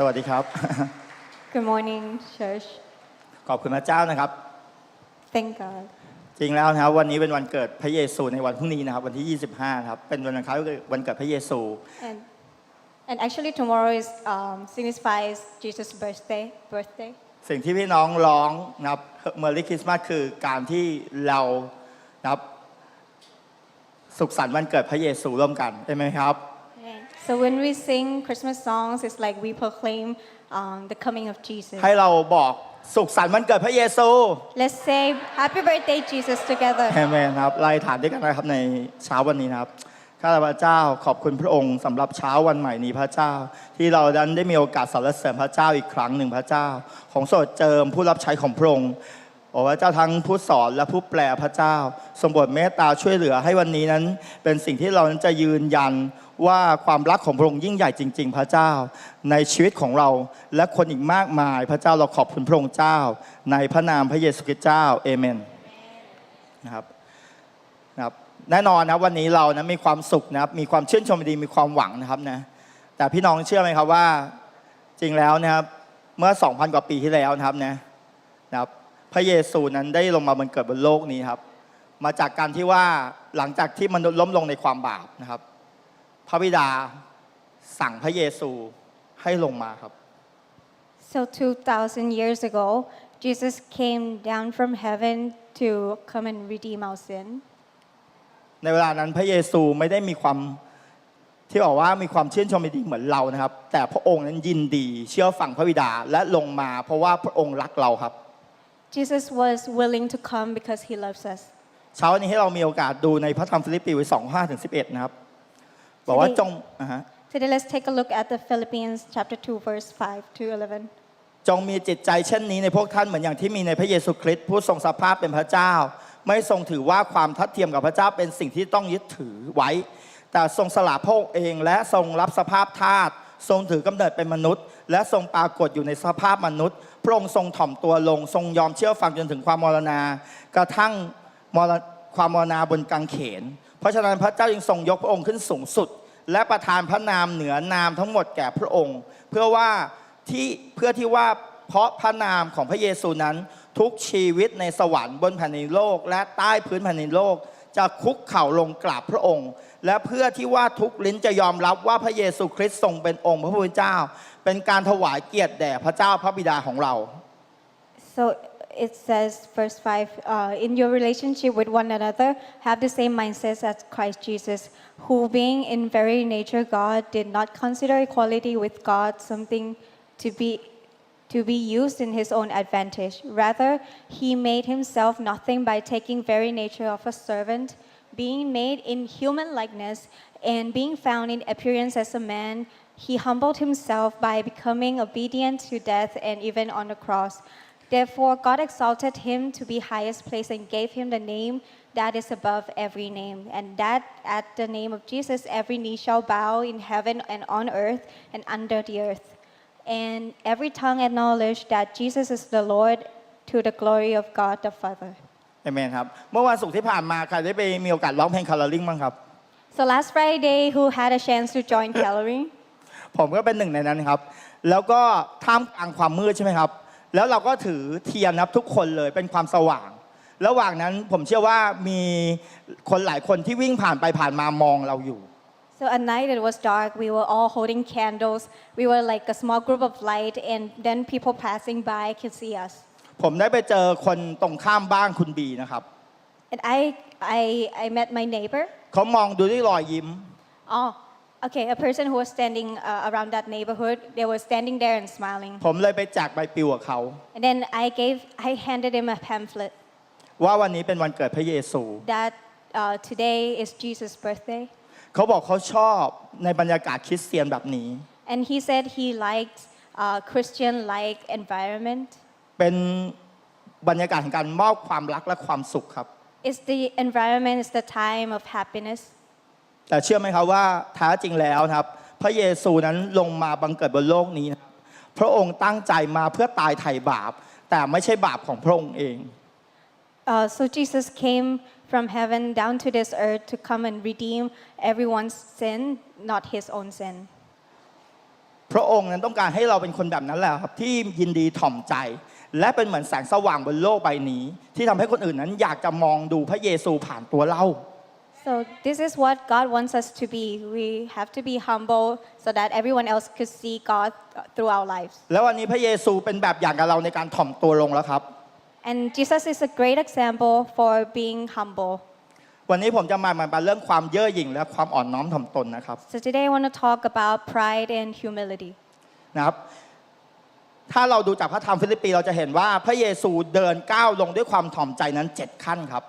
สวัสดีครับ Good morning, church. ขอบคุณพระเจ้านะครับ Thank God. จริงแล้วนะครับวันนี้เป็นวันเกิดพระเยซูในวันพรุ่งนี้นะครับวันที่ 25นะครับเป็นวันคล้ายวันเกิดพระเยซู And and actually tomorrow is um, signifies Jesus' birthday. Birthday. สิ่งที่พี่น้องร้องนะครับเมอร์รี่คริสต์มาสคือการที่เรานะครับสุขสันต์วันเกิดพระเยซูร่วมกันใช่ไหมครับ So when we sing Christmas songs, it's like we proclaim um, the coming of Jesus. ให้เราบอกสุขสันต์วันเกิดพระเยซู Let's say Happy Birthday, Jesus, together. แอเมนครับไล่ฐานด้วยกันนะครับในเช้าวันนี้นะครับข้าแต่พระเจ้าขอบคุณพระองค์สำหรับเช้าวันใหม่นี้พระเจ้า ที่เราดันได้มีโอกาสสรรเสริญพระเจ้าอีกครั้งหนึ่งพระเจ้า ของโสดเจิมผู้รับใช้ของพระองค์ โอ้พระเจ้าทั้งผู้สอนและผู้แปลพระเจ้าทรงโปรดเมตตาช่วยเหลือให้วันนี้นั้น เป็นสิ่งที่เรานั้นจะยืนยันว่าความรักของพระองค์ยิ่งใหญ่จริง ๆ พระเจ้า ในชีวิตของเราและคนอีกมากมาย พระเจ้าเราขอบคุณพระองค์เจ้า ในพระนามพระเยซูคริสต์เจ้าเอเมนนะครับนะครับแน่นอนนะวันนี้เรานะมีความสุขนะครับมีความชื่นชมดีมีความหวังนะครับนะแต่พี่น้องเชื่อไหมครับว่าจริงแล้วนะครับเมื่อ 2,000 กว่าปีที่แล้วนะครับนะนะครับ ระเยซูนั้นได้ลงมาบนเกิดบนโลกนี้ครับ มาจากการที่ว่าหลังจากที่มนุษย์ล้มลงในความบาปนะครับ พระบิดาสั่งพระเยซูให้ลงมาครับ So 2,000 years ago, Jesus came down from heaven to come and redeem our sin. ในเวลานั้นพระเยซูไม่ได้มีความที่บอกว่ามีความชื่นชมยินดีเหมือนเรานะครับ แต่พระองค์นั้นยินดี เชื่อฟังพระบิดาและลงมา เพราะว่าพระองค์รักเราครับ Jesus was willing to come because he loves us. เช้าวันนี้ให้เรามีโอกาสดูในพระธรรมฟิลิปปีสองห้าถึงสิบเอ็ดนะครับ บอกว่าจงอ่าฮะ Today, let's take a look at the Philippians chapter 2, verse 5 to 11. จงมีจิตใจเช่นนี้ในพวกท่านเหมือนอย่างที่มีในพระเยซูคริสต์ผู้ทรงสภาพเป็นพระเจ้า ไม่ทรงถือว่าความทัดเทียมกับพระเจ้าเป็นสิ่งที่ต้องยึดถือไว้ แต่ทรงสละพระองค์เองและทรงรับสภาพทาสทรงถือกำเนิดเป็นมนุษย์ และทรงปรากฏอยู่ในสภาพมนุษย์ พระองค์ทรงถ่อมตัวลงทรงยอมเชื่อฟังจนถึงความมรณา กระทั่งมรความมรณาบนกางเขน เพราะฉะนั้นพระเจ้าจึงทรงยกพระองค์ขึ้นสูงสุด และประทานพระนามเหนือนามทั้งหมดแก่พระองค์ เพื่อว่าที่เพื่อที่ว่าเพราะพระนามของพระเยซูนั้นทุกชีวิตในสวรรค์บนแผ่นดินโลก และใต้พื้นแผ่นดินโลก จะคุกเข่าลงกราบพระองค์ และเพื่อที่ว่าทุกลิ้นจะยอมรับว่าพระเยซูคริสต์ทรงเป็นองค์พระผู้เป็นเจ้า เป็นการถวายเกียรติแด่พระเจ้าพระบิดาของเรา So it says, verse 5 uh, In your relationship with one another, have the same mindset as Christ Jesus, who, being in very nature God, did not consider equality with God something to be. To be used in his own advantage. Rather, he made himself nothing by taking very nature of a servant, being made in human likeness, and being found in appearance as a man, he humbled himself by becoming obedient to death and even on the cross. Therefore, God exalted him to be highest place and gave him the name that is above every name, and that at the name of Jesus every knee shall bow in heaven and on earth and under the earth, and every tongue acknowledge that Jesus is the Lord to the glory of God the Father. เอเมนครับ เมื่อวันศุกร์ที่ผ่านมาใครได้ไปมีโอกาสร้องเพลงคาร์ลิงบ้างครับ So last Friday, who had a chance to join Calvary? ผมก็เป็นหนึ่งในนั้นครับ แล้วก็ท่ามกลางความมืดใช่ไหมครับ แล้วเราก็ถือเทียนนะครับทุกคนเลยเป็นความสว่าง ระหว่างนั้นผมเชื่อว่ามีคนหลายคนที่วิ่งผ่านไปผ่านมามองเราอยู่ So at night it was dark. We were all holding candles. We were like a small group of light, and then people passing by could see us. ผมได้ไปเจอคนตรงข้ามบ้านคุณบีนะครับ And I, I, I met my neighbor. เขามองดูด้วยรอยยิ้ม Oh, okay, a person who was standing uh, around that neighborhood. They were standing there and smiling. ผมเลยไปแจกใบปลิวกับเขา And then I gave, I handed him a pamphlet ว่าวันนี้เป็นวันเกิดพระเยซู that uh, today is Jesus' birthday. เขาบอกเขาชอบในบรรยากาศคริสเตียนแบบนี้ And he said he liked uh, Christian-like environment. เป็นบรรยากาศแห่งการมอบความรักและความสุขครับ It's the environment, it's the time of happiness. แต่เชื่อไหมครับว่าแท้จริงแล้วนะครับ พระเยซูนั้นลงมาบังเกิดบนโลกนี้นะครับพระองค์ตั้งใจมาเพื่อตายไถ่บาป แต่ไม่ใช่บาปของพระองค์เอง Uh, so Jesus came from heaven down to this earth to come and redeem everyone's sin, not his own sin. พพระองค์นั้นต้องการให้เราเป็นคนแบบนั้นแหละครับที่ยินดีถ่อมใจ และเป็นเหมือนแสงสว่างบนโลกใบนี้ ที่ทำให้คนอื่นนั้นอยากจะมองดูพระเยซูผ่านตัวเรา So this is what God wants us to be. We have to be humble so that everyone else could see God through our lives. แล้ววันนี้พระเยซูเป็นแบบอย่างกับเราในการถ่อมตัวลงแล้วครับ And Jesus is a great example for being humble. วันนี้ผมจะมามาเรื่องความเย่อหยิ่งและความอ่อนน้อมถ่อมตนนะครับ So today I want to talk about pride and humility. นะครับ ถ้าเราดูจากพระธรรมฟิลิปปีเราจะเห็นว่าพระเยซูเดินก้าวลงด้วยความถ่อมใจนั้นเจ็ดขั้นครับ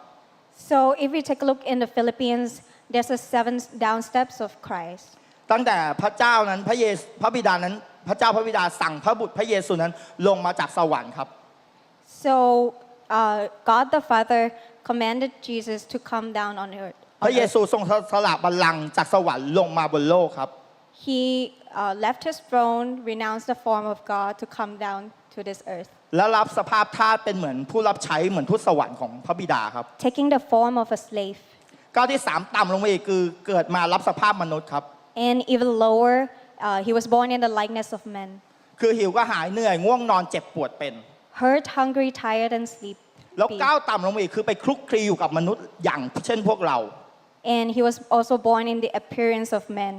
So if we take a look in the Philippines, there's a seven down steps of Christ. ตั้งแต่พระเจ้านั้นพระเยซูพระบิดานั้น พระเจ้าพระบิดาสั่งพระบุตรพระเยซูนั้นลงมาจากสวรรค์ครับ So uh, God the Father commanded Jesus to come down on earth. พระ on เย earth. ซูทรงสละบัลลังก์จากสวรรค์ลงมาบนโลกครับ He uh, left his throne, renounced the form of God to come down to this earth, และรับสภาพทาสเป็นเหมือนผู้รับใช้เหมือนทูตสวรรค์ของพระบิดาครับ taking the form of a slave. ก้าวที่สามต่ำลงมาอีกคือเกิดมารับสภาพมนุษย์ครับ And even lower, uh, he was born in the likeness of men. คือหิวก็หายเหนื่อยง่วงนอนเจ็บปวดเป็น Hurt, hungry, tired, and sleep. แล้วก้าวต่ำลงมาอีกคือไปคลุกคลีอยู่กับมนุษย์อย่างเช่นพวกเรา And he was also born in the appearance of men,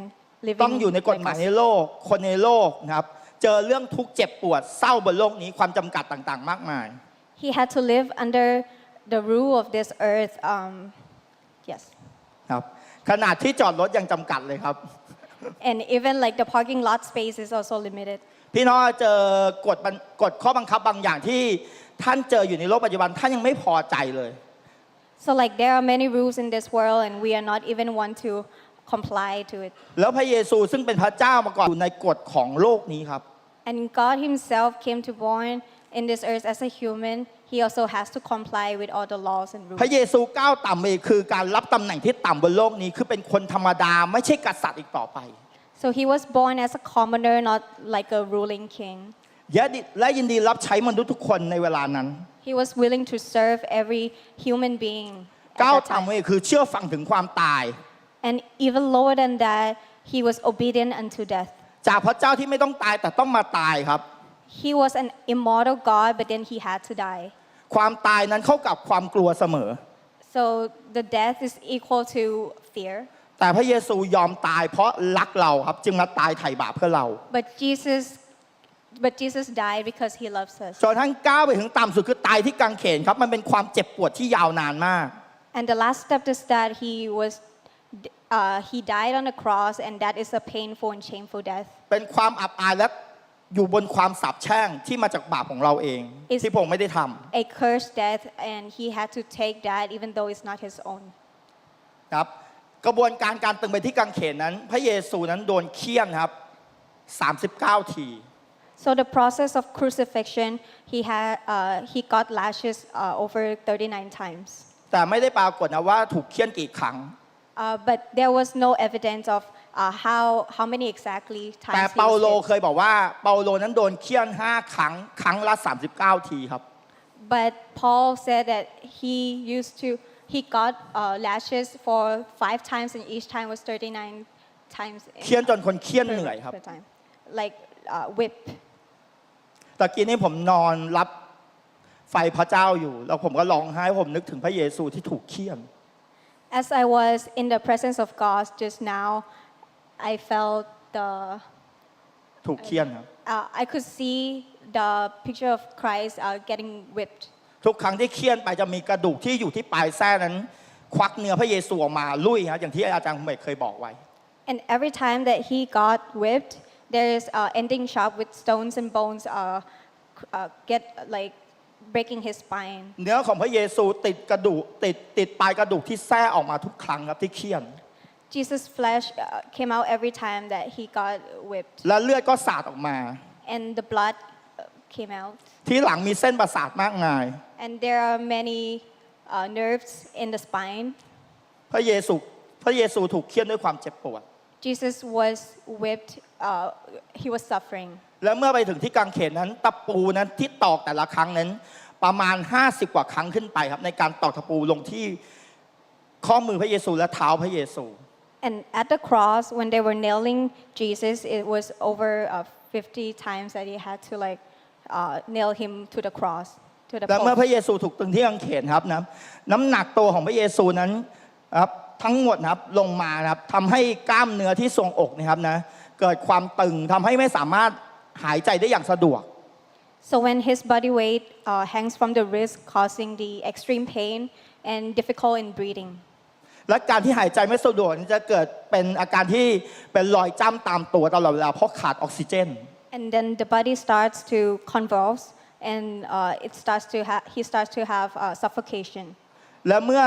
ต้อง living อยู่ในกฎหมาย like ใน us. โลก คนในโลกนะครับ เจอเรื่องทุกข์เจ็บปวดเศร้าบนโลกนี้ความจำกัดต่างๆ มากมาย He had to live under the rule of this earth. Um, yes. ครับ ขนาดที่จอดรถยังจำกัดเลยครับ And even like the parking lot space is also limited. พี่น้องเจอกฎบัญกฎข้อบังคับบางอย่างที่ท่านเจออยู่ในโลกปัจจุบันท่านยังไม่พอใจเลย So like there are many rules in this world and we are not even want to comply to it. แล้วพระเยซูซึ่งเป็นพระเจ้ามาก่อนอยู่ในกฎของโลกนี้ครับ And God himself came to born in this earth as a human. He also has to comply with all the laws and พระ rules. เยซูก้าวต่ำไปคือการรับตำแหน่งที่ต่ำบนโลกนี้คือเป็นคนธรรมดาไม่ใช่กษัตริย์อีกต่อไป So he was born as a commoner, not like a ruling king. และยินดีรับใช้มนุษย์ทุกคนในเวลานั้น He was willing to serve every human being. at ก้าว that ต่ำ time. ไปคือเชื่อฟังถึงความตาย And even lower than that, he was obedient unto death. จากพระเจ้าที่ไม่ต้องตายแต่ต้องมาตายครับ He was an immortal God, but then he had to die. ความตายนั้นเข้ากับความกลัวเสมอ So the death is equal to fear. แต่พระเยซูยอมตายเพราะรักเราครับ จึงมาตายไถ่บาปเพื่อเรา But Jesus, but Jesus died because he loves us. จนทั้งก้าวไปถึงต่ำสุดคือตายที่กางเขนครับ มันเป็นความเจ็บปวดที่ยาวนานมาก And the last step is that he was, uh, he died on the cross, and that is a painful and shameful death. เป็นความอับอายและอยู่บนความสาปแช่งที่มาจากบาปของเราเอง Is- ที่พระองค์ไม่ได้ทำ A cursed death, and he had to take that even though it's not his own. ครับ กระบวนการการตึงไปที่กางเขนนั้น พระเยซูนั้นโดนเคี่ยนครับ 39 ที So the process of crucifixion, he had, uh, he got lashes uh, over 39 times. แต่ไม่ได้ปรากฏนะว่าถูกเคี่ยนกี่ครั้ง Uh, but there was no evidence of uh, how, how many exactly แต่ times he เปาโล was เค hit. ยบอกว่าเปาโลนั้นโดนเคี่ยน5ครั้งครั้งละ 39 ทีครับ But Paul said that he used to, he got uh, lashes for five times, and each time was 39 times. in- เคี่ยนจนคนเคี่ยน per- เหนื่อยครับ per time. Like uh, whip. ตะกี้นี้ผมนอนรับไฟพระเจ้าอยู่ แล้วผมก็ร้องไห้ผมนึกถึงพระเยซูที่ถูกเคี่ยน As I was in the presence of God just now, I felt the, ถูกเคี่ยนครับ uh, I could see the picture of Christ uh, getting whipped. ทุกครั้งที่เคี่ยนไปจะมีกระดูกที่อยู่ที่ปลายแส้นั้น ควักเนื้อพระเยซูออกมาลุยฮะอย่างที่อาจารย์คุณเอกเคยบอกไว้ And every time that he got whipped, there is uh, ending sharp with stones and bones uh, c- uh, get like breaking his spine. เนื้อของพระเยซูติดกระดูกติดติดปลายกระดูกที่แส้ออกมาทุกครั้งครับที่เคี่ยน Jesus' flesh uh, came out every time that he got whipped, และเลือดก็สาดออกมา and the blood uh, came out. ที่หลังมีเส้นประสาทมากมาย And there are many uh, nerves in the spine. พระเยซูพระเยซูถูกเคี่ยนด้วยความเจ็บปวด Jesus was whipped, uh, he was suffering. แล้วเมื่อไปถึงที่กางเขนนั้นตะปูนั้นที่ตอกแต่ละครั้งนั้น ประมาณ 50 กว่าครั้งขึ้นไปครับ ในการตอกตะปูลงที่ข้อมือพระเยซูและเท้าพระเยซู And at the cross, when they were nailing Jesus, it was over uh, 50 times that he had to like uh, nail him to the cross, to the และเมื่อ post. พระเยซูถูกตรึงที่กางเขนครับนะน้ำหนักตัวของพระเยซูนั้นครับทั้งหมดนะครับลงมานะครับทำให้กล้ามเนื้อที่ทรวงอกนะครับนะเกิดความตึงทำให้ไม่สามารถหายใจได้อย่างสะดวก So when his body weight uh, hangs from the wrist, causing the extreme pain and difficult in breathing. และการที่หายใจไม่สะดวกจะเกิดเป็นอาการที่เป็นรอยจ้ำตามตัวตลอดเวลาเพราะขาดออกซิเจน And then the body starts to convulse and uh, it starts to ha- he starts to have uh, suffocation. และเมื่อ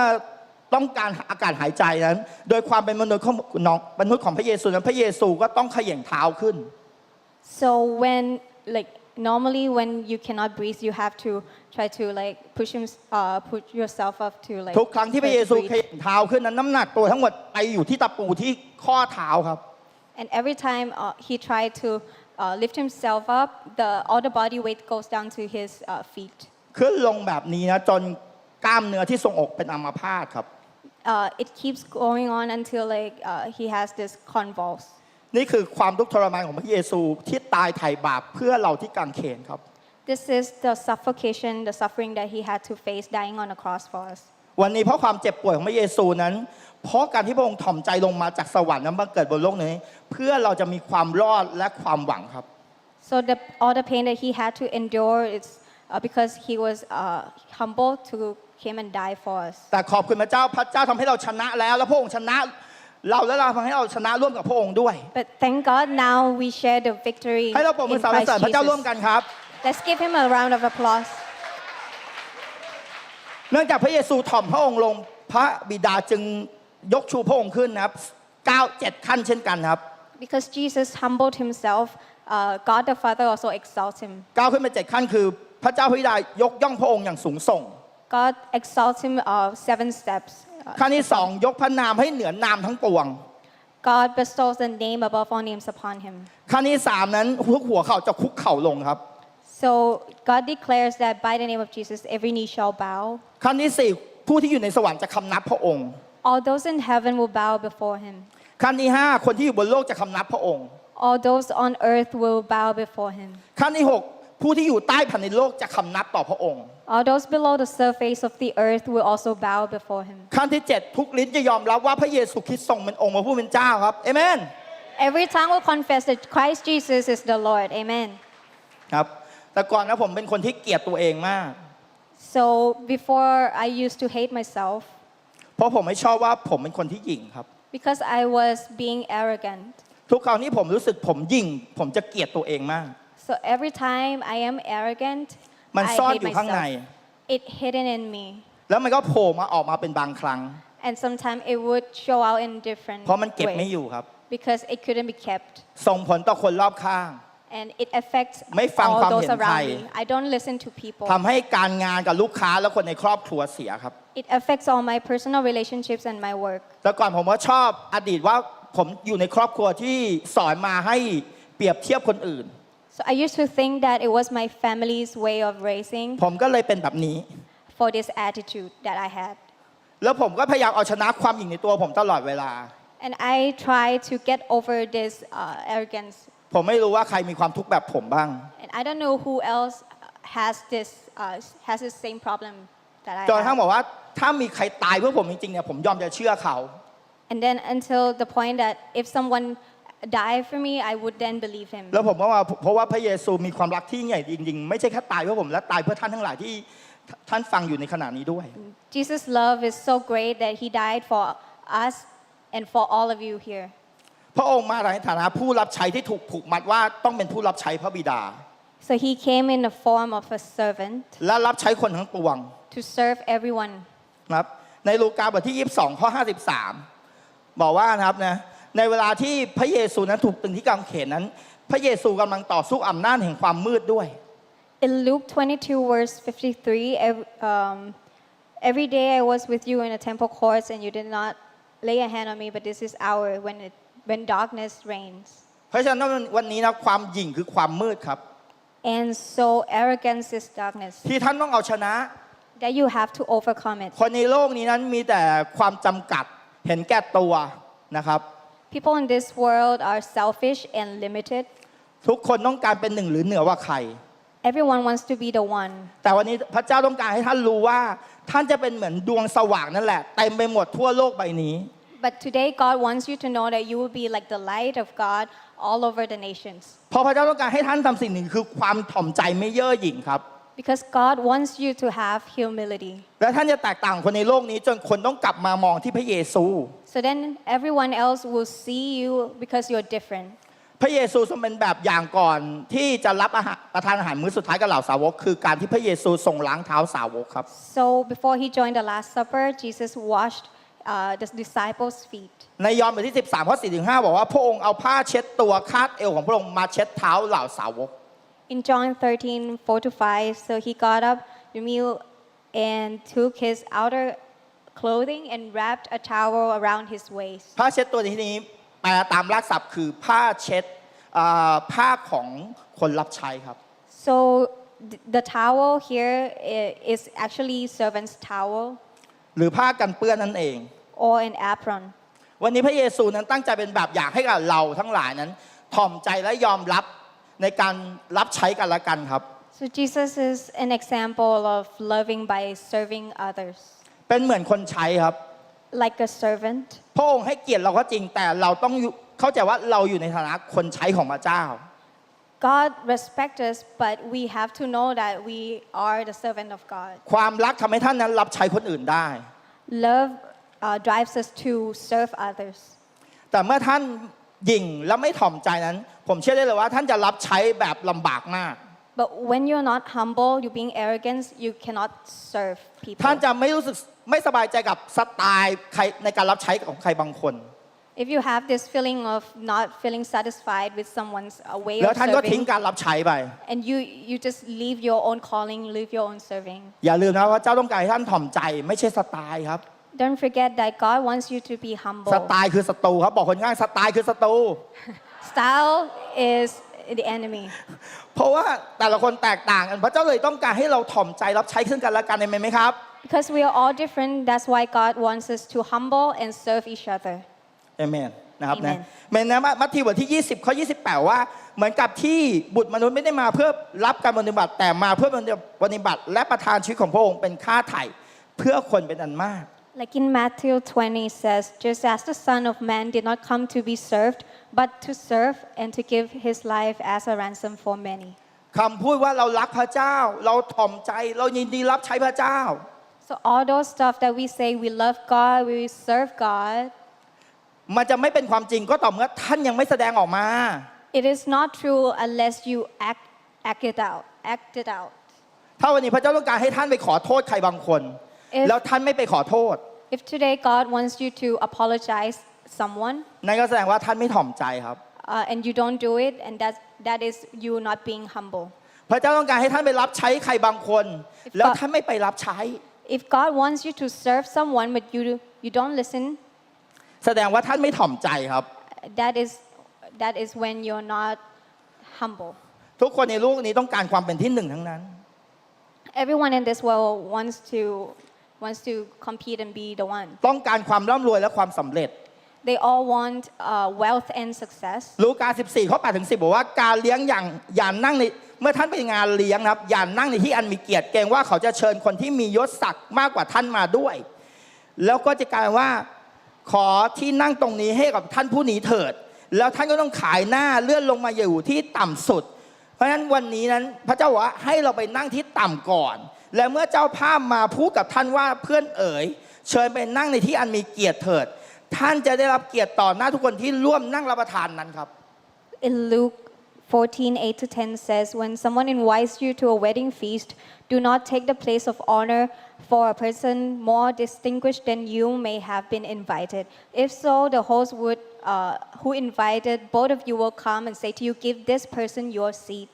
ต้องการอากาศหายใจนั้น โดยความเป็นมนุษย์ของน้องมนุษย์ของพระเยซูนั้นพระเยซูก็ต้องเขย่งเท้าขึ้น So when like normally when you cannot breathe, you have to try to like push him, uh, put yourself up to like. ทุกครั้งที่พระ try เย to ซู breathe. เขย่งเท้าขึ้นนั้นน้ำหนักตัวทั้งหมดไปอยู่ที่ตะปูที่ข้อเท้าครับ And every time uh, he tried to uh, lift himself up, the all the body weight goes down to his uh, feet. ขึ้นลงแบบนี้นะจนกล้ามเนื้อที่ทรวงอกเป็นอัมพาตครับ Uh, it keeps going on until like uh, he has this convulse. นี่คือความทุกข์ทรมานของพระเยซูที่ตายไถ่บาปเพื่อเราที่กังเขนครับ This is the suffocation, the suffering that he had to face dying on the cross for us. วันนี้เพราะความเจ็บป่วยของพระเยซูนั้น เพราะการที่พระองค์ถ่อมใจลงมาจากสวรรค์นั้นบังเกิดบนโลกนี้ เพื่อเราจะมีความรอดและความหวังครับ So the, all the pain that he had to endure is uh, because he was uh, humble to came and die for us. แต่ขอบคุณพระเจ้าพระเจ้าทำให้เราชนะแล้ว แล้วพระองค์ชนะ เราและเราทำให้เราชนะร่วมกับพระองค์ด้วย But thank God now we share the victory ให้เราปรบมื in อสรร Christ เสริญพระเจ้าร่วม Jesus. กันครับ Let's give him a round of applause. เนื่องจากพระเยซูถ่อมพระองค์ลงพระบิดาจึงยกชูพระองค์ขึ้นนะครับเก้าเจ็ดขั้นเช่นกันครับ Because Jesus humbled himself, uh, God the Father also exalts him. ก้าวขึ้นไปเจ็ดขั้นคือ พระเจ้าพระบิดายกย่องพระองค์อย่างสูงส่ง God exalts him uh, seven steps. Uh, ขั้นที่สองยกพระนามให้เหนือนามทั้งปวง God bestows the name above all names upon him. ขั้นที่สามนั้นทุกหัวเข่าจะคุกเข่าลงครับ So God declares that by the name of Jesus, every knee shall bow. ขั้นที่สี่ผู้ที่อยู่ในสวรรค์จะคำนับพระองค์ All those in heaven will bow before him. ขั้นที่ห้าคนที่อยู่บนโลกจะคำนับพระองค์ All those on earth will bow before him. ขั้นที่หก ผู้ที่อยู่ใต้แผ่นดินโลกจะคำนับต่อพระองค์ All those below the surface of the earth will also bow before him. ขั้นที่เจ็ดทุกลิ้นจะยอมรับว่าพระเยซูคริสต์ทรงเป็นองค์พระผู้เป็นเจ้าครับเอเมน Every tongue will confess that Christ Jesus is the Lord. Amen. ครับแต่ก่อนนะผมเป็นคนที่เกลียดตัวเองมาก So before I used to hate myself เพราะผมไม่ชอบว่าผมเป็นคนที่หยิ่งครับ because I was being arrogant. ทุกครั้งที่ผมรู้สึกผมหยิ่ง ผมจะเกลียดตัวเองมาก So every time I am arrogant, มัน I ซ่อน hate อยู่ข้างใน myself. It hidden in me. แล้วมันก็โผล่มาออกมาเป็นบางครั้ง And sometimes it would show out in different เพราะมันเก็บไม่ ways อยู่ครับ because it couldn't be kept. ส่งผลต่อคนรอบข้าง And it affects ไม่ฟัง all ความ those เห็นใคร around me. I don't listen to people. ทำให้การงานกับลูกค้าและคนในครอบครัวเสียครับ It affects all my personal relationships and my work. แต่ก่อนผมว่าชอบอดีตว่าผมอยู่ในครอบครัวที่สอนมาให้เปรียบเทียบคนอื่น So I used to think that it was my family's way of raising ผมก็เลยเป็นแบบนี้ for this attitude that I had. แล้วผมก็พยายามเอาชนะความหยิ่งในตัวผมตลอดเวลา And I try to get over this uh, arrogance. ผมไม่รู้ว่าใครมีความทุกข์แบบผมบ้าง And I don't know who else has this uh, has the same problem that I จนกระทั่ง have. บอกว่าถ้ามีใครตายเพื่อผมจริงๆเนี่ยผมยอมจะเชื่อเขา And then until the point that if someone died for me, I would then believe him. แล้วผมก็ว่าเพราะว่าพระเยซูมีความรักที่ยิ่งใหญ่จริงๆ ไม่ใช่แค่ตายเพื่อผมและตายเพื่อท่านทั้งหลายที่ท่านฟังอยู่ในขณะนี้ด้วย Jesus' love is so great that he died for us and for all of you here. พระองค์มาในฐานะผู้รับใช้ที่ถูกผูกมัดว่าต้องเป็นผู้รับใช้พระบิดา So he came in the form of a servant และรับใช้คนทั้งปวง to serve everyone. นะครับในลูกาบทที่ 22 ข้อ 53 บอกว่านะครับนะ ในเวลาที่พระเยซูนั้นถูกตึงที่กางเขนนั้น พระเยซูกำลังต่อสู้อำนาจแห่งความมืดด้วย In Luke 22, verse 53, ev- um, every day I was with you in the temple courts, and you did not lay a hand on me, but this is hour when, it, when darkness reigns. เพราะฉะนั้นวันนี้นะความหยิ่งคือความมืดครับ And so arrogance is darkness, ที่ท่านต้องเอาชนะ that you have to overcome it. คนในโลกนี้นั้นมีแต่ความจำกัดเห็นแก่ตัวนะครับ People in this world are selfish and limited. ทุกคนต้องการเป็นหนึ่งหรือเหนือกว่าใคร Everyone wants to be the one. แต่วันนี้พระเจ้าต้องการให้ท่านรู้ว่า ท่านจะเป็นเหมือนดวงสว่างนั่นแหละเต็มไปหมดทั่วโลกใบนี้ But today, God wants you to know that you will be like the light of God all over the nations. เพราะพระเจ้าต้องการให้ท่านทำสิ่งหนึ่งคือความถ่อมใจไม่เย่อหยิ่งครับ Because God wants you to have humility. และท่านจะแตกต่างคนในโลกนี้จนคนต้องกลับมามองที่พระเยซู So then everyone else will see you because you're different. พระเยซูทรงเป็นแบบอย่างก่อนที่จะรับอาหารประทานอาหารมื้อสุดท้ายกับเหล่าสาวก คือการที่พระเยซูทรงล้างเท้าสาวกครับ So before he joined the Last Supper, Jesus washed uh, the disciples' feet. ในยอห์นบทที่ 13ข้อ4ถึง5บอกว่าพระองค์เอาผ้าเช็ดตัวคาดเอวของพระองค์มาเช็ดเท้าเหล่าสาวก In John 13, 4 to 5, so he got up the meal and took his outer clothing and wrapped a towel around his waist. ผ้าเช็ดตัวในที่นี้แปลตามรากศัพท์คือผ้าเช็ดอ่าผ้าของคนรับใช้ครับ So th- the towel here i- is actually servant's towel หรือผ้ากันเปื้อนนั่นเอง or an apron. วันนี้พระเยซูนั้นตั้งใจเป็นแบบอย่างให้กับเราทั้งหลายนั้นถ่อมใจและยอมรับ ในการรับใช้กันและกันครับ So Jesus is an example of loving by serving others. เป็นเหมือนคนใช้ครับ Like a servant. พระองค์ให้เกียรติเราก็จริงแต่เราต้องอยู่เข้าใจว่าเราอยู่ในฐานะคนใช้ของพระเจ้า God respects us, but we have to know that we are the servant of God. ความรักทำให้ท่านนั้นรับใช้คนอื่นได้ Love uh, drives us to serve others. แต่เมื่อท่านหยิ่งและไม่ถ่อมใจนั้น ผมเชื่อได้เลยว่าท่านจะรับใช้แบบลำบากมาก But when you're not humble, you're being arrogant, you cannot serve people. ท่านจะไม่รู้สึกไม่สบายใจกับสไตล์ใครในการรับใช้ของใครบางคน If you have this feeling of not feeling satisfied with someone's uh, way แล้ว of ท่านก็ทิ้ง serving, การรับใช้ไป and you, you just leave your own calling, leave your own serving, อย่าลืมนะว่าเจ้าต้องการให้ท่านถ่อมใจไม่ใช่สไตล์ครับ don't forget that God wants you to be ส humble. ไตล์คือศัตรูครับบอกคนข้างสไตล์คือศัตรู Style is the enemy. เพราะว่าแต่ละคนแตกต่างกันพระเจ้าเลยต้องการให้เราถ่อมใจรับใช้ซึ่งกันและกันเองไหมครับ Because we are all different, that's why God wants us to humble and serve each other. เอเมนนะครับนะ Amen เมนนะมัทธิวบทที่ 20 ข้อ 28 ว่า เหมือนกับที่บุตรมนุษย์ไม่ได้มาเพื่อรับการปฏิบัติ แต่มาเพื่อปฏิบัติ และประทานชีวิตของพระองค์เป็นค่าไถ่เพื่อคนเป็นอันมาก Like in Matthew 20 says, just as the Son of Man did not come to be served, but to serve and to give his life as a ransom for many. คำพูดว่าเรารักพระเจ้า เราถ่อมใจ เรายินดีรับใช้พระเจ้า So all those stuff that we say, we love God, we serve God, มันจะไม่เป็นความจริงก็ต่อเมื่อท่านยังไม่แสดงออกมา it is not true unless you act, act it out, act it out. ถ้าวันนี้พระเจ้าต้องการให้ท่านไปขอโทษใครบางคน If- แล้วท่านไม่ไปขอโทษ If today God wants you to apologize someone, นั่นก็แสดงว่าท่านไม่ถ่อมใจครับ uh, and you don't do it, and that, that is you not being humble. พระเจ้าต้องการให้ท่านไปรับใช้ใครบางคน If แล้ว God- ท่านไม่ไปรับใช้ If God wants you to serve someone, but you, you don't listen, แสดงว่าท่านไม่ถ่อมใจครับ that is, that is when you're not humble. ทุกคนในโลกนี้ต้องการความเป็นที่หนึ่งทั้งนั้น Everyone in this world wants to, wants to compete and be the one. ต้องการความร่ำรวยและความสำเร็จ They all want uh, wealth and success. ลูกา 14ข้อ8ถึง10 บอกว่าการเลี้ยงอย่างอย่านั่งในเมื่อท่านไปงานเลี้ยงนะครับ อย่านั่งในที่อันมีเกียรติเกรงว่าเขาจะเชิญคนที่มียศศักดิ์มากกว่าท่านมาด้วย แล้วก็จะกลายว่าขอที่นั่งตรงนี้ให้กับท่านผู้นี้เถิด แล้วท่านก็ต้องขายหน้าเลื่อนลงมาอยู่ที่ต่ำสุด เพราะฉะนั้นวันนี้นั้นพระเจ้าบอกว่าให้เราไปนั่งที่ต่ำก่อน และเมื่อเจ้าภาพมาพูดกับท่านว่าเพื่อนเอ๋ย เชิญไปนั่งในที่อันมีเกียรติเถิด ท่านจะได้รับเกียรติต่อหน้าทุกคนที่ร่วมนั่งรับประทานนั้นครับ In Luke 14, 8 to 10 says, When someone invites you to a wedding feast, do not take the place of honor, for a person more distinguished than you may have been invited. If so, the host would, uh, who invited both of you will come and say to you, Give this person your seat.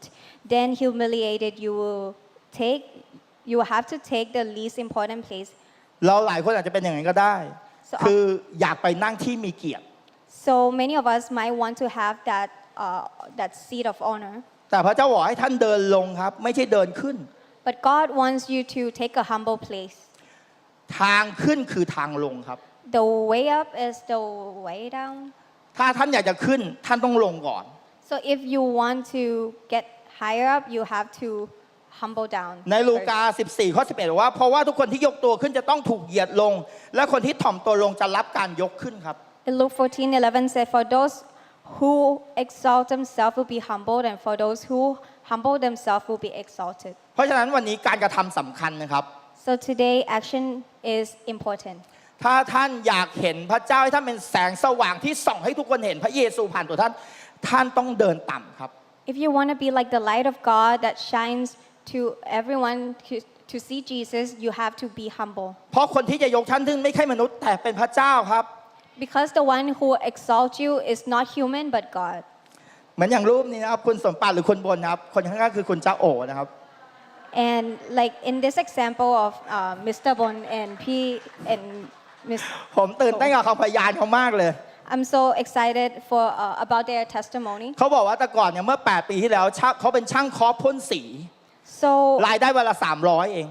Then humiliated, you will take, you will have to take the least important place. เราหลายคนอาจจะเป็นอย่างนั้นก็ได้ So- คืออยากไปนั่งที่มีเกียรติ So many of us might want to have that, uh, that seat of honor. แต่พระเจ้าบอกให้ท่านเดินลงครับ ไม่ใช่เดินขึ้น But God wants you to take a humble place. ทางขึ้นคือทางลงครับ the way up is the way down. ถ้าท่านอยากจะขึ้นท่านต้องลงก่อน So if you want to get higher up, you have to humble down. ในลู first. กา 14 ข้อ 11บอกว่า เพราะว่าทุกคนที่ยกตัวขึ้นจะต้องถูกเหยียดลง และคนที่ถ่อมตัวลงจะรับการยกขึ้นครับ In Luke 14, 11 said, For those who exalt themselves will be humbled, and for those who humble themselves will be exalted. เพราะฉะนั้นวันนี้การกระทำสำคัญนะครับ So today, action is important. ถ้าท่านอยากเห็นพระเจ้าให้ท่านเป็นแสงสว่างที่ส่องให้ทุกคนเห็นพระเยซูผ่านตัวท่าน ท่านต้องเดินต่ำครับ If you want to be like the light of God that shines to everyone to, to see Jesus, you have to be humble. เพราะคนที่จะยกท่านขึ้นไม่ใช่มนุษย์แต่เป็นพระเจ้าครับ Because the one who exalts you is not human but God. เหมือนอย่างรูปนี้นะครับคุณสมปัตหรือคุณบนนะครับคนข้างๆคือคุณจ้าโอนะครับ And like in this example of uh, Mr. Bon and P and Miss, ผมตื่นเต้นกับคำพยานเขามากเลย I'm so excited for uh, about their testimony. เขาบอกว่าแต่ก่อนเนี่ยเมื่อ 8 ปีที่แล้วช่างเขาเป็นช่างเคอพ่นสี So รายได้วันละ 300 เอง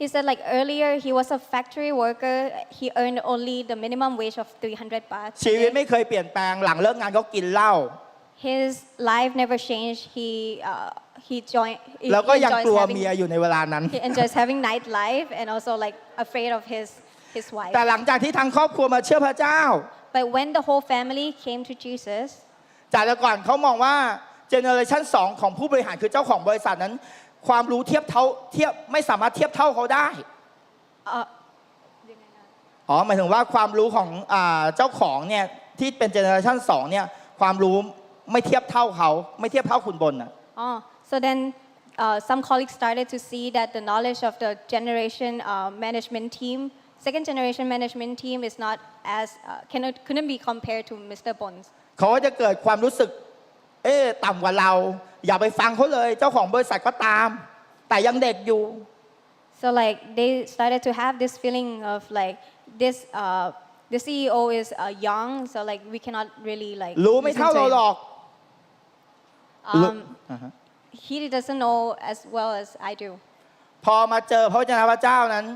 he said like earlier he was a factory worker. He earned only the minimum wage of 300 baht. ชีวิต a ไม่ day. เคยเปลี่ยนแปลงหลังเลิกงานเขากินเหล้า His life never changed. He uh, he joined. he แล้วก็ยัง enjoys กลัว having- เมียอยู่ในเวลานั้น He enjoys having nightlife and also like afraid of his his wife. แต่หลังจากที่ทั้งครอบครัวมาเชื่อพระเจ้า But when the whole family came to Jesus, จากแต่ก่อนเขามองว่าเจเนอเรชัน2ของผู้บริหารคือเจ้าของบริษัทนั้น ความรู้เทียบเท่าเทียบไม่สามารถเทียบเท่าเขาได้ uh, อ๋อหมายถึงว่าความรู้ของอาเจ้าของเนี่ยที่เป็นเจเนอเรชัน2เนี่ยความรู้ไม่เทียบเท่าเขาไม่เทียบเท่าคุณบนอะ oh, so then uh, some colleagues started to see that the knowledge of the generation uh, management team, second generation management team, is not as uh, cannot couldn't be compared to Mr. Bon's. เขาก็จะเกิดความรู้สึก เอ๊ะต่ำกว่าเรา อย่าไปฟังเขาเลย เจ้าของบริษัทก็ตาม แต่ยังเด็กอยู่ So like they started to have this feeling of like this. Uh, the CEO is uh, young, so like we cannot really like รู้ไม่ listen เท่า to เรา him. หรอก Um, อ่าฮะ he doesn't know as well as I do. พอมาเจอพระเจ้าพระเจ้านั้น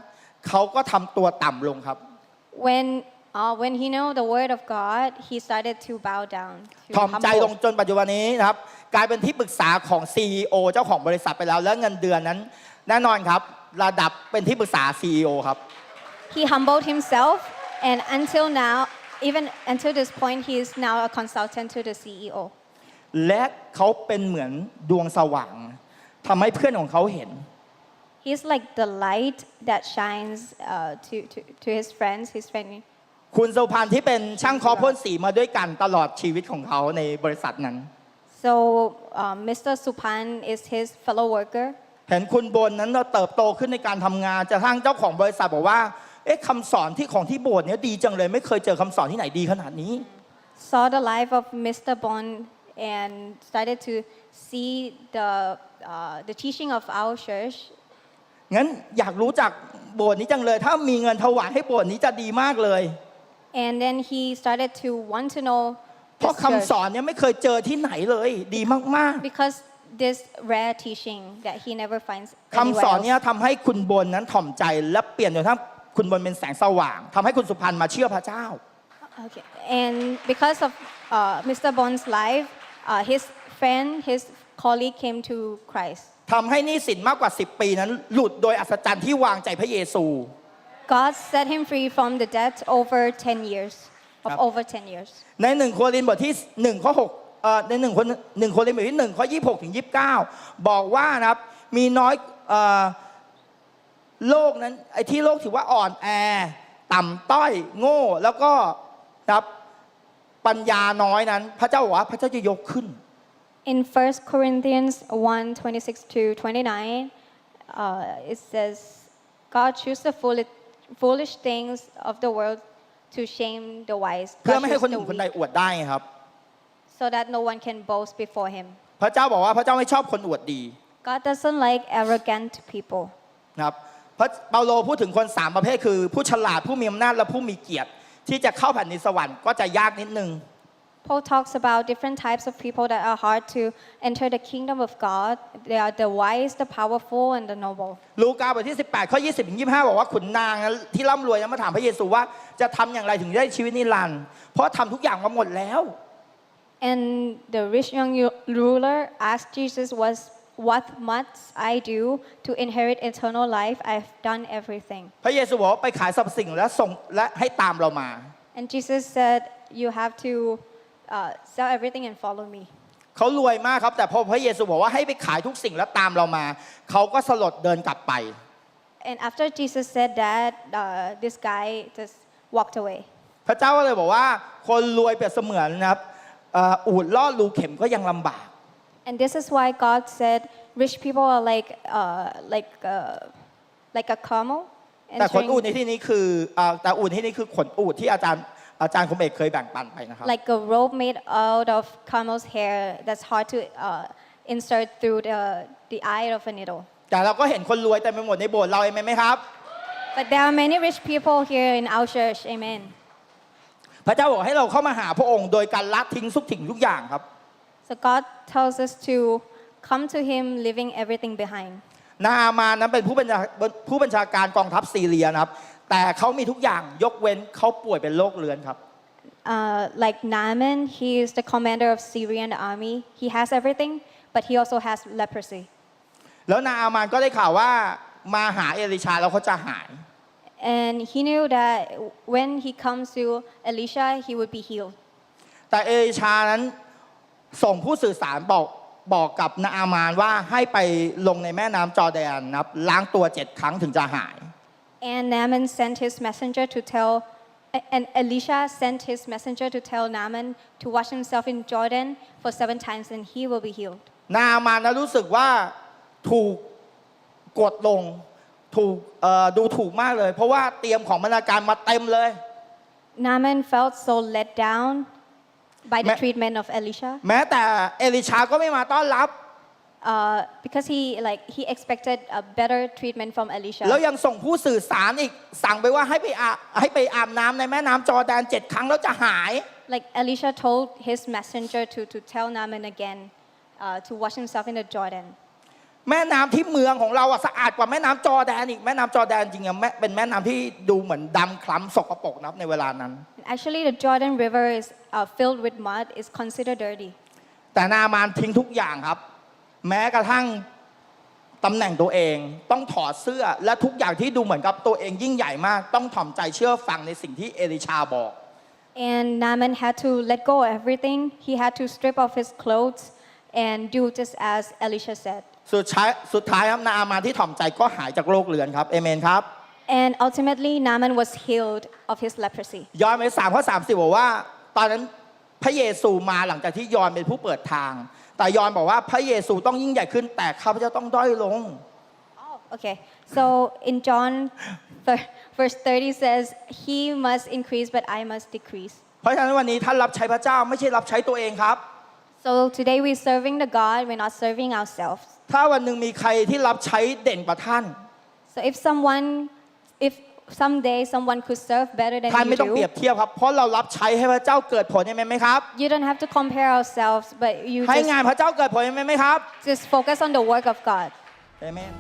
เขาก็ทำตัวต่ำลงครับ When uh, when he know the word of God, he started to bow down. To ถ่อมใจลง humble. จนปัจจุบันนี้นะครับ กลายเป็นที่ปรึกษาของ CEO เจ้าของบริษัทไปแล้ว และเงินเดือนนั้น แน่นอนครับ ระดับเป็นที่ปรึกษา CEO ครับ He humbled himself, and until now, even until this point, he is now a consultant to the E CEO. และเขาเป็นเหมือนดวงสว่างทำให้เพื่อนของเขาเห็น He's like the light that shines uh, to, to, to his friends, his family. คุณสุพันธ์ที่เป็นช่างเคอพ่นสีมาด้วยกันตลอดชีวิตของเขาในบริษัทนั้น So um, Mr. Supan is his fellow worker. เห็นคุณบนนั้นเราเติบโตขึ้นในการทำงานจะทั้งเจ้าของบริษัทบอกว่าเอ๊ะคำสอนที่ของที่โบสถ์เนี้ยดีจังเลยไม่เคยเจอคำสอนที่ไหนดีขนาดนี้ Saw the life of Mr. Bond and started to see the, uh, the teaching of our church. งั้นอยากรู้จักโบสถ์นี้จังเลย ถ้ามีเงินถวายให้โบสถ์นี้จะดีมากเลย And then he started to want to know เพราะ this คำ church สอนเนี้ยไม่เคยเจอที่ไหนเลย ดีมาก because this rare teaching that he never finds ๆคำ anywhere สอนเนี้ย else. ทำให้คุณบนนั้นถ่อมใจ และเปลี่ยนจนทั้งคุณบนเป็นแสงสว่างทำให้คุณสุพันธ์มาเชื่อพระเจ้า Okay. And because of uh, Mr. Bond's life, uh, his friend, his colleague came to Christ. ทำให้หนี้สินมากกว่า 10 ปีนั้น หลุดโดยอัศจรรย์ที่วางใจพระเยซู God set him free from the debt over 10 years, of Yep. over 10 years. ในหนึ่งโครินธ์บทที่1ข้อ6เอ่อในหนึ่งคนหนึ่งโครินธ์บทที่1ข้อ26ถึง29บอกว่านะครับมีน้อยเอ่อโลกนั้นไอ้ที่โลกถือว่าอ่อนแอ ต่ำต้อยโง่ แล้วก็นะครับปัญญาน้อยนั้น พระเจ้าบอกว่าพระเจ้าจะยกขึ้น In 1 Corinthians 1 26 to 29, uh, it says, God chose the foolish, foolish things of the world to shame the wise, เพื่อ God ไม่ให้ chose คนห the นึ่งคนใด weak, อวดได้ไงครับ so that no one can boast before him. พระเจ้าบอกว่าพระเจ้าไม่ชอบคนอวดดี God doesn't like arrogant people. นะครับพระเปาโลพูดถึงคนสามประเภทคือ ผู้ฉลาดผู้มีอำนาจและผู้มีเกียรติ ที่จะเข้าแผ่นดินสวรรค์ก็จะยากนิดนึง Paul talks about different types of people that are hard to enter the kingdom of God. They are the wise, the powerful, and the noble. ลูกาบทที่ 18 ข้อ 20ถึง25 บอกว่าขุนนางนั้นที่ร่ำรวยนั้นมาถามพระเยซูว่าจะทำอย่างไรถึงได้ชีวิตนิรันดร์เพราะทำทุกอย่างมาหมดแล้ว And the rich young ru- ruler asked Jesus, "Was what must I do to inherit eternal life? I've done everything." พระเยซูบอกว่าไปขายสรรพสิ่งและส่งและให้ตามเรามา And Jesus said, "You have to uh, sell everything and follow me." เขารวยมากครับ แต่พอพระเยซูบอกว่าให้ไปขายทุกสิ่งแล้วตามเรามา เขาก็สลดเดินกลับไป And after Jesus said that, uh, this guy just walked away. พระเจ้าก็เลยบอกว่า คนรวยเปรียบเสมือนนะครับเอ่ออูดลอดรูเข็มก็ยังลำบาก And this is why God said rich people are like, uh, like, uh, like a camel. แต่ขน entering- อูดในที่นี้คือเอ่อแต่อูดที่นี่คือขนอูดที่อาจารย์ อาจารย์คมเอกเคยแบ่งปันไปนะครับ like a rope made out of camel's hair that's hard to uh, insert through the, the eye of a needle. แต่เราก็เห็นคนรวยแต่ไปหมดในโบสถ์เราเองไหมครับ But there are many rich people here in our church, amen. พระเจ้าบอกให้เราเข้ามาหาพระองค์โดยการละทิ้งทุกสิ่งทุกอย่างครับ So God tells us to come to Him leaving everything behind. นาอามานนั้นเป็นผู้บัญชาผู้บัญชาการกองทัพซีเรียนะครับ แต่เขามีทุกอย่างยกเว้นเขาป่วยเป็นโรคเรื้อนครับ Uh, like Naaman, he is the commander of Syrian army. He has everything, but he also has leprosy. แล้วนาอามานก็ได้ข่าวว่ามาหาเอลิชาแล้วเขาจะหาย And he knew that when he comes to Elisha, he would be healed. แต่เอลิชานั้นส่งผู้สื่อสารบอกบอกกับนาอามานว่าให้ไปลงในแม่น้ำจอร์แดนนะครับล้างตัวเจ็ดครั้งถึงจะหาย And Naaman sent his messenger to tell, and Elisha sent his messenger to tell Naaman to wash himself in Jordan for seven times and he will be healed. นาอามานนะรู้สึกว่าถูกกดลงถูกเอ่อดูถูกมากเลย เพราะว่าเตรียมของบรรณาการมาเต็มเลย Naaman felt so let down by the Ma- treatment of Elisha แม้แต่เอลิชาก็ไม่มาต้อนรับ uh, because he like he expected a better treatment from Elisha. แล้วยังส่งผู้สื่อสารอีกสั่งไปว่าให้ไปอาให้ไปอาบน้ำในแม่น้ำจอร์แดนเจ็ดครั้งแล้วจะหาย Like Elisha told his messenger to, to tell Naaman again uh, to wash himself in the Jordan. แม่น้ำที่เมืองของเราอะสะอาดกว่าแม่น้ำจอร์แดนอีกแม่น้ำจอร์แดนจริงอะแม่เป็นแม่น้ำที่ดูเหมือนดำคล้ำสกปรกนะครับในเวลานั้น Actually, the Jordan River is uh, filled with mud. is considered dirty. แต่นามานทิ้งทุกอย่างครับ แม้กระทั่งตำแหน่งตัวเองต้องถอดเสื้อและทุกอย่างที่ดูเหมือนกับตัวเองยิ่งใหญ่มาก ต้องถ่อมใจเชื่อฟังในสิ่งที่เอลิชาบอก And Naaman had to let go of everything. He had to strip off his clothes and do just as Elisha said. สุดท้ายสุดท้ายครับนามานที่ถ่อมใจก็หายจากโรคเรื้อนครับเอเมนครับ And ultimately, Naaman was healed of his leprosy. ยอห์นไปสามข้อสามสิบบอกว่า ตอนนั้น พระเยซูมาหลังจากที่ยอห์นเป็นผู้เปิดทาง แต่ยอห์นบอกว่าพระเยซูต้องยิ่งใหญ่ขึ้น แต่ข้าพเจ้าต้องด้อยลง Oh, okay. So in John thir- verse 30 says, He must increase, but I must decrease. เพราะฉะนั้นวันนี้ท่านรับใช้พระเจ้าไม่ใช่รับใช้ตัวเองครับ So today we're serving the God, we're not serving ourselves. ถ้าวันหนึ่งมีใครที่รับใช้เด่นกว่าท่าน So if someone, if someday someone could serve better than ท่าน you ไม่ต้องเปรีย do, บเทียบครับ เพราะเรารับใช้ให้พระเจ้าเกิดผลยังไงไหมครับ you don't have to compare ourselves, but you ให้ just, งานพระเจ้าเกิดผลยังไงไหมครับ just focus on the work of God. เอเมน